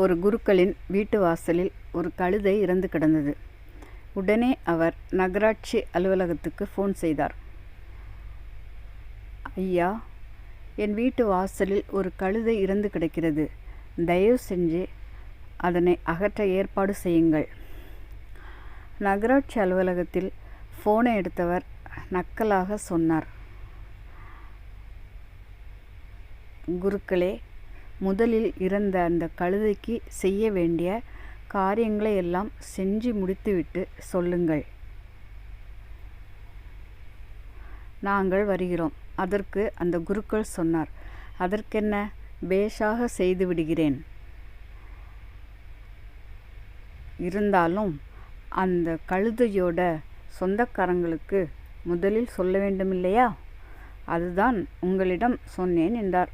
ஒரு குருக்களின் வீட்டு வாசலில் ஒரு கழுதை இறந்து கிடந்தது. உடனே அவர் நகராட்சி அலுவலகத்துக்கு ஃபோன் செய்தார். ஐயா என் வீட்டு வாசலில் ஒரு கழுதை இறந்து கிடக்கிறது. தயவு செஞ்சு அதனை அகற்ற ஏற்பாடு செய்யுங்கள். நகராட்சி அலுவலகத்தில் ஃபோனை எடுத்தவர் நக்கலாக சொன்னார். குருக்களே முதலில் இறந்த அந்த கழுதைக்கு செய்ய வேண்டிய காரியங்களை எல்லாம் செஞ்சு முடித்துவிட்டு சொல்லுங்கள். நாங்கள் வருகிறோம். அதற்கு அந்த குருக்கள் சொன்னார் அதற்கென்ன? பேஷாக செய்து விடுகிறேன். இருந்தாலும் அந்த கழுதையோட சொந்தக்காரங்களுக்கு முதலில் சொல்ல வேண்டுமில்லையா? அதுதான் உங்களிடம் சொன்னேன் என்றார்.